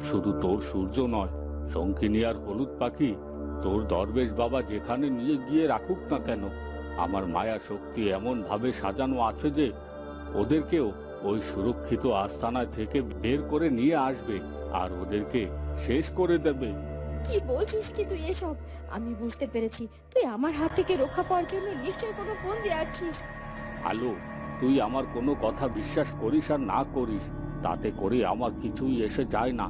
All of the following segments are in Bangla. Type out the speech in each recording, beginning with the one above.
শুধু তোর সূর্য নয় শঙ্কিনী আর হলুদ পাখি তোর দরবেশ বাবা যেখানে নিয়ে গিয়ে রাখুক না কেন? আমার মায়া শক্তি এমন ভাবে সাজানো আছে যে ওদেরকেও ওই সুরক্ষিত আস্তানায় থেকে বের করে নিয়ে আসবে আর ওদেরকে শেষ করে দেবে। কি বলছিস কি তুই এসব? আমি বুঝতে পেরেছি তুই আমার হাত থেকে রক্ষা পাওয়ার জন্য নিশ্চয়ই কোনো ফোন দিয়ে আসছিস। আলো তুই আমার কোনো কথা বিশ্বাস করিস আর না করিস তাতে করে আমার কিছুই এসে যায় না।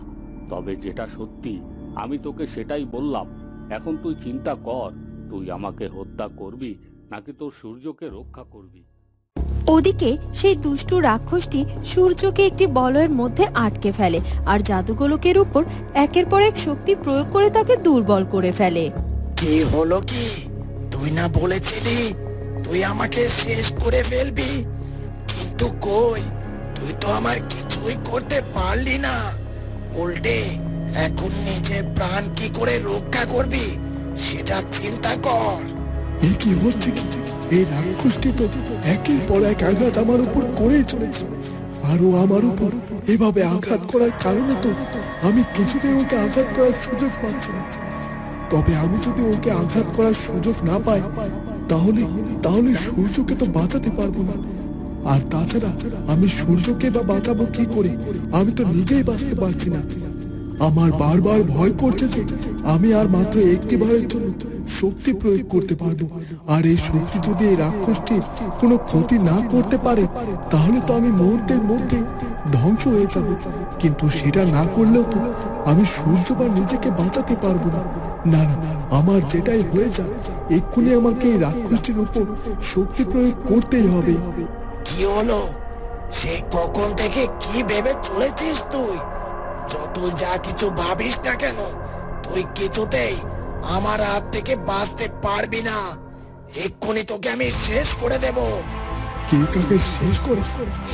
তবে যেটা সত্যি আমি তোকে সেটাই বললাম। এখন তুই চিন্তা কর তুই আমাকে হত্যা করবি নাকি তোর সূর্যকে রক্ষা করবি? ওদিকে সেই দুষ্টু রাক্ষসটি সূর্যকে একটি বলয়ের মধ্যে আটকে ফেলে আর জাদুগোলকের উপর একের পর এক শক্তি প্রয়োগ করে তাকে দুর্বল করে ফেলে। কি হলো কি? তুই না বলেছিলি? তুই আমাকে শেষ করে ফেলবি? কিন্তু কই? তুই তো আমার কিছুই করতে পারলি না। উল্টে এখন নিজের প্রাণ কি করে রক্ষা করবি? সেটা চিন্তা কর। এ কি হচ্ছে কি? এই রাক্ষসটি তো একের পর এক আঘাত আমার উপর করেই চলেছে। আরও আমার উপর এভাবে আঘাত করার কারণে তো আমি কিছুতেই ওকে আঘাত করার সুযোগ পাচ্ছি না। তবে আমি যদি ওকে আঘাত করার সুযোগ না পাই, তাহলে তাহলে সূর্যকে তো বাঁচাতে পারব না। আর তাছাড়া আমি সূর্যকে বা বাঁচাবো কি করে? আমি তো নিজেই বাঁচতে পারছি না। আমার বারবার ভয় করছে যে আমি আর মাত্র একটি বারের জন্য শক্তি প্রয়োগ করতে পারব। আর এই শক্তি যদি এই রাক্ষসটির কোনো ক্ষতি না করতে পারে, তাহলে তো আমি মুহূর্তের মধ্যে ধ্বংস হয়ে যাব। কিন্তু সেটা না করলেও তো আমি সূর্য বা নিজেকে বাঁচাতে পারব না। না না, আমার যেটাই হয়ে যায় এক্ষুনি আমাকে এই রাক্ষসটির উপর শক্তি প্রয়োগ করতেই হবে। কি হলো? সে কখন থেকে কি ভেবে চলেছিস তুই? যতই যা কিছু ভাবিস না কেন তুই কিছুতেই আমার হাত থেকে বাঁচতে পারবি না। এক্ষুনি তোকে আমি শেষ করে দেব। কে কাকে শেষ করে?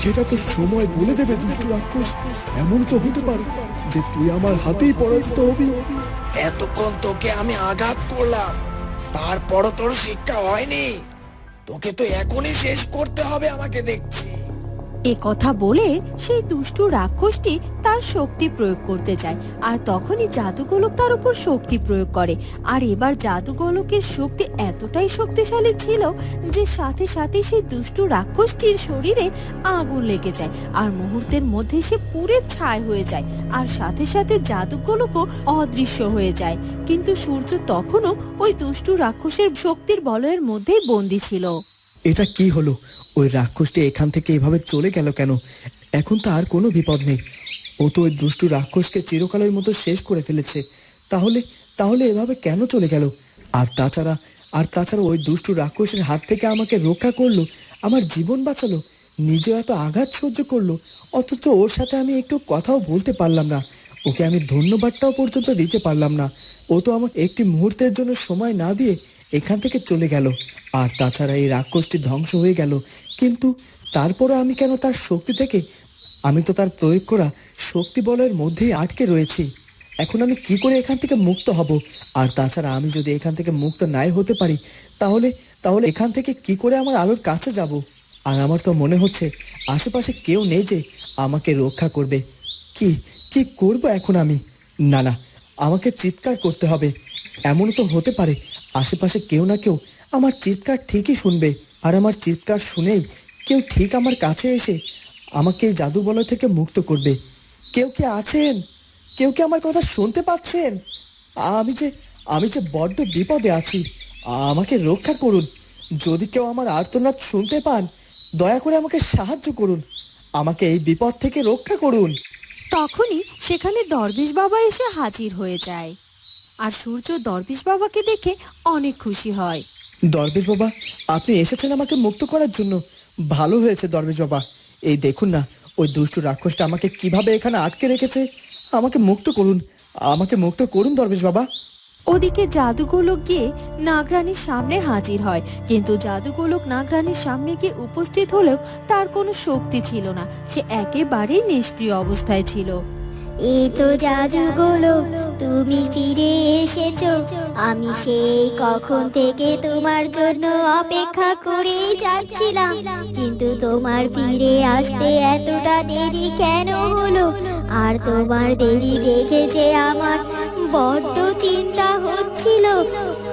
সেটা তো সময় বলে দেবে দুষ্টু রাক্ষস। এমন তো হতে পারে যে তুই আমার হাতেই পরাজিত হবি। এতক্ষণ তোকে আমি আঘাত করলাম। তারপরও তোর শিক্ষা হয়নি। তোকে তো এখনই শেষ করতে হবে আমাকে দেখছি। এ কথা বলে সেই দুষ্টু রাক্ষসটি তার শক্তি প্রয়োগ করতে চায় আর তখনই জাদুগোলক তার উপর শক্তি প্রয়োগ করে। আর এবার জাদুগোলকের শক্তি এতটাই শক্তিশালী ছিল যে সাথে সাথে সেই দুষ্টু রাক্ষসটির শরীরে আগুন লেগে যায়, আর মুহূর্তের মধ্যে সে পুরে ছাই হয়ে যায়, আর সাথে সাথে জাদুগোলকও অদৃশ্য হয়ে যায়। কিন্তু সূর্য তখনও ওই দুষ্টু রাক্ষসের শক্তির বলয়ের মধ্যেই বন্দী ছিল। এটা কি হলো? ওই রাক্ষসটি এখান থেকে এভাবে চলে গেল কেন? এখন তো আর কোনো বিপদ নেই। ও তো ওই দুষ্টু রাক্ষসকে চিরকালের মতো শেষ করে ফেলেছে। তাহলে তাহলে এভাবে কেন চলে গেল? আর তাছাড়া আর তাছাড়া ওই দুষ্টু রাক্ষসের হাত থেকে আমাকে রক্ষা করল, আমার জীবন বাঁচালো নিজে এত আঘাত সহ্য করল, অথচ ওর সাথে আমি একটু কথাও বলতে পারলাম না। ওকে আমি ধন্যবাদটাও পর্যন্ত দিতে পারলাম না। ও তো আমাকে একটি মুহূর্তের জন্য সময় না দিয়ে এখান থেকে চলে গেল। আর তাছাড়া এই রাক্ষসটি ধ্বংস হয়ে গেল। কিন্তু তারপরে আমি কেন তার শক্তি থেকে আমি তো তার প্রয়োগ করা শক্তি বলের মধ্যেই আটকে রয়েছি। এখন আমি কি করে এখান থেকে মুক্ত হব? আর তাছাড়া আমি যদি এখান থেকে মুক্ত নাই হতে পারি, তাহলে তাহলে এখান থেকে কি করে আমার আলোর কাছে যাব? আর আমার তো মনে হচ্ছে আশেপাশে কেউ নেই যে আমাকে রক্ষা করবে। কি কি করব এখন আমি? না না, আমাকে চিৎকার করতে হবে। এমন তো হতে পারে, আশেপাশে কেউ না কেউ আমার চিৎকার ঠিকই শুনবে, আর আমার চিৎকার শুনেই কেউ ঠিক আমার কাছে এসে আমাকে এই জাদু বলয় থেকে মুক্ত করবে। কেউ কে আছেন? কেউ কি আমার কথা শুনতে পাচ্ছেন? আমি যে আমি যে বড্ড বিপদে আছি, আমাকে রক্ষা করুন। যদি কেউ আমার আর্তনাদ শুনতে পান, দয়া করে আমাকে সাহায্য করুন। আমাকে এই বিপদ থেকে রক্ষা করুন। তখনই সেখানে দরবেশ বাবা এসে হাজির হয়ে যায়। আর সূর্য দরবেশ বাবাকে দেখে অনেক খুশি হয়। দরবেশ বাবা, আপনি এসেছেন আমাকে মুক্ত করার জন্য। ভালো হয়েছে দরবেশ বাবা। এই দেখুন না, ওই দুষ্টু রাক্ষসটা আমাকে কীভাবে এখানে আটকে রেখেছে? আমাকে মুক্ত করুন, আমাকে মুক্ত করুন দরবেশ বাবা। ওদিকে জাদুগোলক গিয়ে নাগরানীর সামনে হাজির হয়, কিন্তু জাদুগোলক নাগরানীর সামনে গিয়ে উপস্থিত হলেও তার কোনো শক্তি ছিল না, সে একেবারেই নিষ্ক্রিয় অবস্থায় ছিল। এই তো জাদুগুলো তুমি ফিরে এসেছ। আমি সেই কখন থেকে তোমার জন্য অপেক্ষা করে যাচ্ছিলাম। কিন্তু তোমার ফিরে আসতে এতটা দেরি কেন হলো? আর তোমার দেরি দেখেছে আমার বড্ড চিন্তা হচ্ছিল।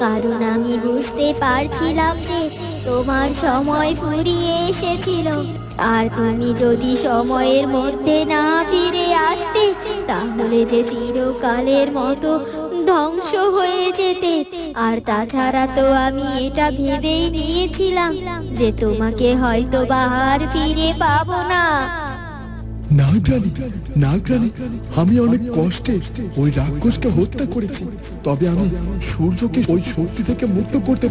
কারণ আমি বুঝতে পারছিলাম যে তোমার সময় ফুরিয়ে এসেছিল। আর তুমি যদি সময়ের মধ্যে না ফিরে আসতে, তাহলে যে চিরকালের মতো ধ্বংস হয়ে যেতে। আর তাছাড়া তো আমি এটা ভেবেই নিয়েছিলাম যে তোমাকে হয়তো বা আর ফিরে পাবো না। নাগরানী নাগরানী আমি অনেক কষ্টে ওই রাক্ষসকে হত্যা করেছি। তবে আমি সূর্যকে ওই শক্তি থেকে মুক্ত করতে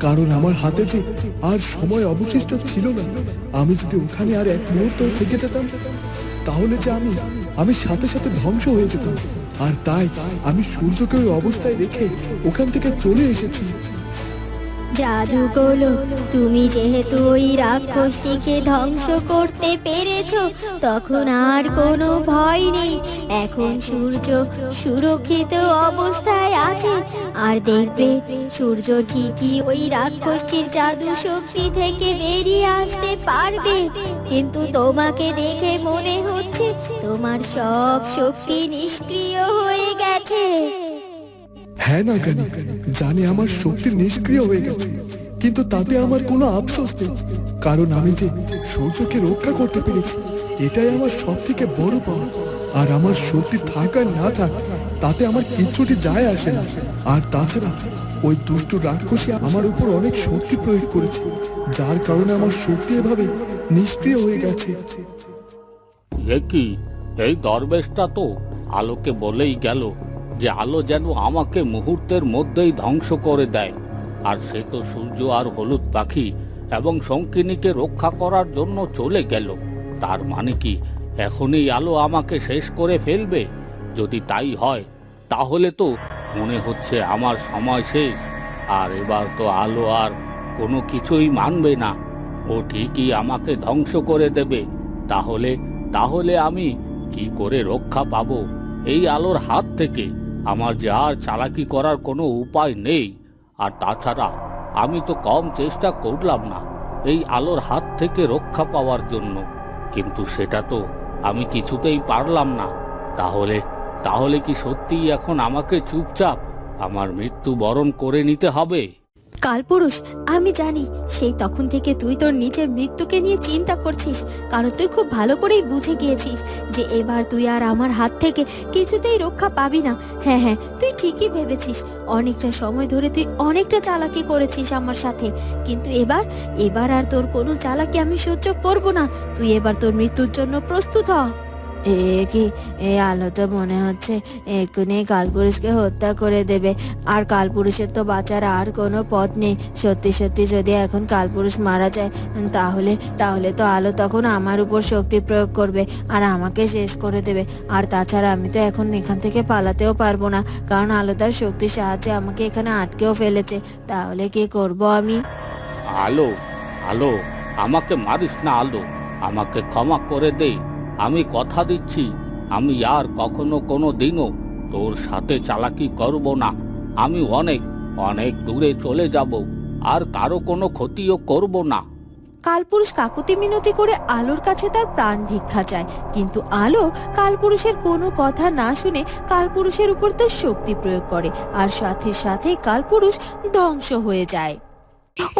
কারণ আমার হাতে যে আর সময় অবশিষ্ট ছিল না। আমি যদি ওখানে আর এক মুহূর্ত থেকে যেতাম, তাহলে যে আমি আমি সাথে সাথে ধ্বংস হয়ে যেতাম। আর তাই আমি সূর্যকে ওই অবস্থায় রেখে ওখান থেকে চলে এসেছি। জাদুগুলো তুমি যেহেতু ওই রাক্ষসটিকে ধ্বংস করতে পেরেছ, তখন আর কোনো ভয় নেই। এখন সূর্য সুরক্ষিত অবস্থায় আছে, আর দেখবে সূর্য ঠিকই ওই রাক্ষসটির জাদু শক্তি থেকে বেরিয়ে আসতে পারবে। কিন্তু তোমাকে দেখে মনে হচ্ছে তোমার সব শক্তি নিষ্ক্রিয় হয়ে গেছে। হ্যাঁ না জানি জানি আমার শক্তি নিষ্ক্রিয় হয়ে গেছে, কিন্তু তাতে আমার কোনো আফসোস নেই, কারণ আমি যে সূর্যকে রক্ষা করতে পেরেছি, এটাই আমার সব থেকে বড় পাওয়া, আর আমার শক্তি থাক না থাক, তাতে আমার কিচ্ছুটি যায় আসে না, আর তাছাড়া ওই দুষ্টু রাক্ষসী আমার উপর অনেক শক্তি প্রয়োগ করেছে, যার কারণে আমার শক্তি এভাবে নিষ্ক্রিয় হয়ে গেছে। এ কি? এই দরবেশটা তো আলোকে বলেই গেল। যে আলো যেন আমাকে মুহূর্তের মধ্যেই ধ্বংস করে দেয়। আর সে তো সূর্য আর হলুদ পাখি এবং শঙ্কিনীকে রক্ষা করার জন্য চলে গেল। তার মানে কি, এখনই আলো আমাকে শেষ করে ফেলবে? যদি তাই হয়, তাহলে তো মনে হচ্ছে আমার সময় শেষ। আর এবার তো আলো আর কোনো কিছুই মানবে না। ও ঠিকই আমাকে ধ্বংস করে দেবে। তাহলে তাহলে আমি কি করে রক্ষা পাবো এই আলোর হাত থেকে? আমার যে আর চালাকি করার কোনো উপায় নেই। আর তাছাড়া আমি তো কম চেষ্টা করলাম না এই আলোর হাত থেকে রক্ষা পাওয়ার জন্য। কিন্তু সেটা তো আমি কিছুতেই পারলাম না। তাহলে তাহলে কি সত্যিই এখন আমাকে চুপচাপ আমার মৃত্যু বরণ করে নিতে হবে? কালপুরুষ, আমি জানি সেই তখন থেকে তুই তোর নিজের মৃত্যুকে নিয়ে চিন্তা করছিস, কারণ তুই খুব ভালো করেই বুঝে গিয়েছিস যে এবার তুই আর আমার হাত থেকে কিছুতেই রক্ষা পাবি না। হ্যাঁ হ্যাঁ তুই ঠিকই ভেবেছিস, অনেকটা সময় ধরে তুই অনেকটা চালাকি করেছিস আমার সাথে, কিন্তু এবার এবার আর তোর কোনো চালাকি আমি সহ্য করব না, তুই এবার তোর মৃত্যুর জন্য প্রস্তুত হ। এ কি? এ আলো তো মনে হচ্ছে এক্ষুনি কালপুরুষকে হত্যা করে দেবে। আর কালপুরুষের তো বাঁচার আর কোনো পথ নেই। সত্যি সত্যি যদি এখন কালপুরুষ মারা যায়, তাহলে তাহলে তো আলো তখন আমার উপর শক্তি প্রয়োগ করবে আর আমাকে শেষ করে দেবে। আর তাছাড়া আমি তো এখন এখান থেকে পালাতেও পারব না, কারণ আলো তার শক্তির সাহায্যে আমাকে এখানে আটকেও ফেলেছে। তাহলে কি করব আমি? আলো আলো, আমাকে মারিস না আলো। আমাকে ক্ষমা করে দে। আমি কথা দিচ্ছি, আমি আর কখনো কোনো দিনও তোর সাথে চালাকি করব না। আমি অনেক অনেক দূরে চলে যাব, আর কারও কোনো ক্ষতিও করব না। কালপুরুষ কাকুতি মিনতি করে আলোর কাছে তার প্রাণ ভিক্ষা চায়, কিন্তু আলো কালপুরুষের কোনো কথা না শুনে কালপুরুষের উপর তার শক্তি প্রয়োগ করে, আর সাথে সাথে কালপুরুষ ধ্বংস হয়ে যায়।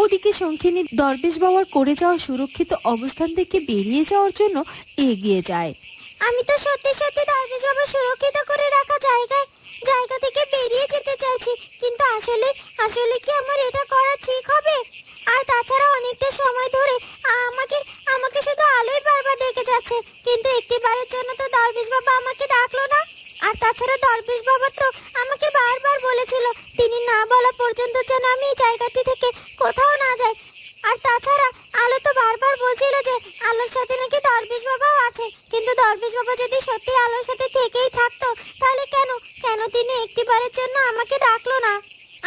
ওদিকে শঙ্খিনী দরবেশ বাবার করে যাওয়া সুরক্ষিত অবস্থান থেকে বেরিয়ে যাওয়ার জন্য এগিয়ে যায়। আমি তো সত্যি সত্যি দরবেশ বাবা সুরক্ষিত করে রাখা জায়গায়, জায়গা থেকে বেরিয়ে যেতে চাইছি, কিন্তু আসলে আসলে কি আমার এটা করা ঠিক হবে? আর তাছাড়া অনেকটা সময় আর তাছাড়া আলো তো বারবার বলছিল যে আলোর সাথে নাকি দরবেশ বাবাও আছে। কিন্তু দরবেশ বাবা যদি সত্যি আলোর সাথে থেকেই থাকতো, তাহলে কেন? কেন তিনি একটিবারের জন্য আমাকে ডাকলো না?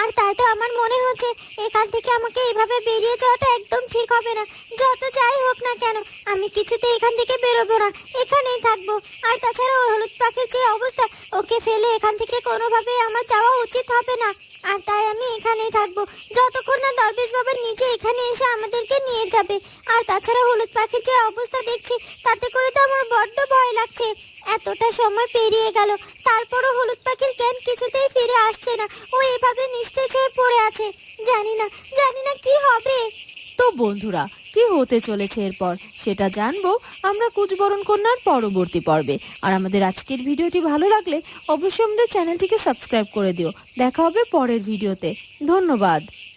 আর তাই তো আমার মনে হচ্ছে এখান থেকে আমাকে এভাবে বেরিয়ে যাওয়াটা একদম ঠিক হবে না। যত যাই হোক না কেন, আমি কিছুতে এখান থেকে বেরোবো না। এখানেই থাকব। আর তাছাড়া হলুদ পাখির যে অবস্থা, ওকে ফেলে এখান থেকে কোনোভাবে আমার যাওয়া উচিত হবে না। আর তাই আমি এখানেই থাকব। যতক্ষণ না দরবেশ বাবা নিজে এখানে এসে আমাদেরকে নিয়ে যাবে। আর তাছাড়া হলুদ পাখির যে অবস্থা দেখছি, তাতে করে তো আমার বড্ড ভয় লাগছে। এতটা সময় পেরিয়ে গেল। তারপরও হলুদ পাখির জ্ঞান আসছে না, ও এভাবে নিস্তেজ হয়ে পড়ে আছে। জানি না জানি না কি হবে। তো বন্ধুরা, কি হতে চলেছে এরপর? সেটা জানব আমরা কুচবরণ কন্যার পরবর্তী পর্বে। আর আমাদের আজকের ভিডিওটি ভালো লাগলে অবশ্যই আমাদের চ্যানেলটিকে সাবস্ক্রাইব করে দিও। দেখা হবে পরের ভিডিওতে। ধন্যবাদ।